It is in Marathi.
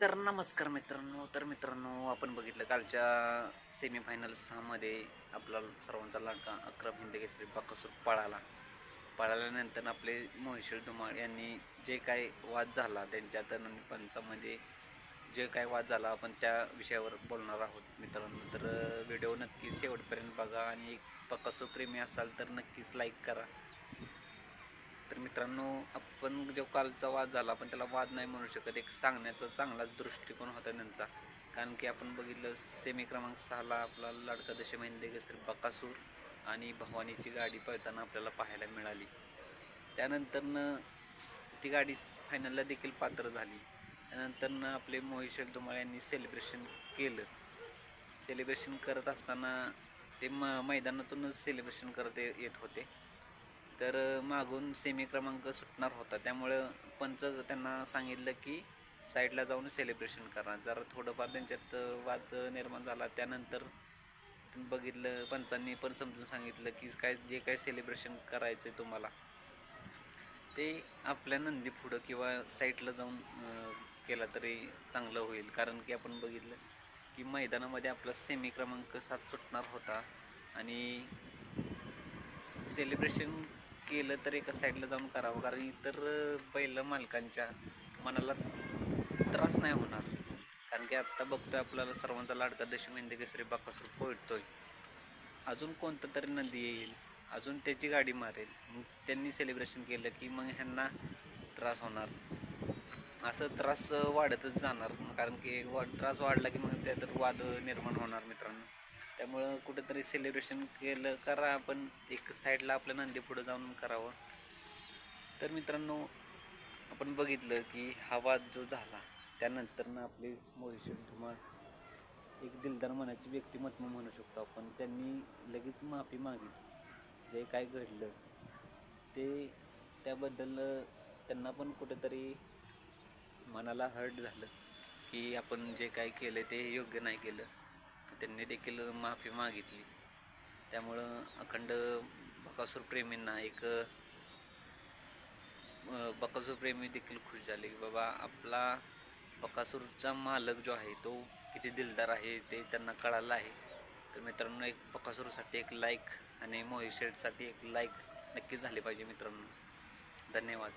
तर नमस्कार मित्रांनो तर मित्रांनो आपण बघितलं कालच्या सेमीफायनल्समध्ये आपला सर्वांचा लाडका अक्रम हिंद केसरी बाकासूर पळाला. पळाल्यानंतर आपले मोहिशीर धुमाळ यांनी जे काय वाद झाला त्यांच्या तन पंचामध्ये जे काय वाद झाला आपण त्या विषयावर बोलणार आहोत मित्रांनो. तर व्हिडिओ नक्कीच शेवटपर्यंत बघा आणि एक बकासूर प्रेमी असाल तर नक्कीच लाईक करा. मित्रांनो आपण जो कालचा वाद झाला आपण त्याला वाद नाही म्हणू शकत. एक सांगण्याचा चांगलाच दृष्टिकोन होता त्यांचा. कारण की आपण बघितलं सेमी क्रमांक सहाला आपला लाडका दश महिंदे बकासूर आणि भवानीची गाडी पळताना आपल्याला पाहायला मिळाली. त्यानंतरनं ती गाडी फायनलला देखील पात्र झाली. त्यानंतरनं आपले मोहित धुमाळ यांनी सेलिब्रेशन केलं. सेलिब्रेशन करत असताना ते म मैदानातूनच सेलिब्रेशन करत येत होते. तर मागून सेमी क्रमांक सुटणार होता. त्यामुळं पंच त्यांना सांगितलं की साईडला जाऊन सेलिब्रेशन करा. जरा थोडंफार त्यांच्यात वाद निर्माण झाला त्यानंतर बघितलं पंचांनी पण समजून सांगितलं की काय जे काय सेलिब्रेशन करायचं आहे तुम्हाला. ते आपल्या नंदी पुढं किंवा साईडला जाऊन केला तरी चांगलं होईल. कारण की आपण बघितलं की मैदानामध्ये आपला सेमी क्रमांक सात सुटणार होता. आणि सेलिब्रेशन केलं तर एका साईडला जाऊन करावं. कारण इतर बैल मालकांच्या मनाला त्रास नाही होणार. कारण की आत्ता बघतोय आपल्याला सर्वांचा लाडका दशमेंदे केसरी बाकासूर पळतोय अजून कोणतं तरी नदी येईल. अजून त्याची गाडी मारेल. मग त्यांनी सेलिब्रेशन केलं की मग ह्यांना त्रास होणार. असं त्रास वाढतच जाणार. कारण की वा त्रास वाढला की मग त्यात वाद निर्माण होणार मित्रांनो. त्यामुळं कुठंतरी सेलिब्रेशन केलं करा आपण एक साईडला आपल्या नंदी पुढं जाऊन करावं. तर मित्रांनो आपण बघितलं की हा वाद जो झाला त्यानंतरनं आपले मोहिशर धुमाळ एक दिलदार मनाची व्यक्तिमत्व म्हणू शकतो आपण. त्यांनी लगेच माफी मागितली. जे काय घडलं ते त्याबद्दल त्यांना पण कुठंतरी मनाला हर्ट झालं की आपण जे काय केलं ते योग्य नाही केलं. त्यांनी देखील माफी मागितली. त्यामुळं अखंड बकासूर प्रेमींना एक बकासूर प्रेमी देखील खुश झाले की बाबा आपला बकासूरचा मालक जो आहे तो किती दिलदार आहे ते त्यांना कळालं आहे. तर मित्रांनो एक बकासूरसाठी एक लाईक आणि मोहिशेडसाठी एक लाईक नक्कीच झाली पाहिजे मित्रांनो. धन्यवाद.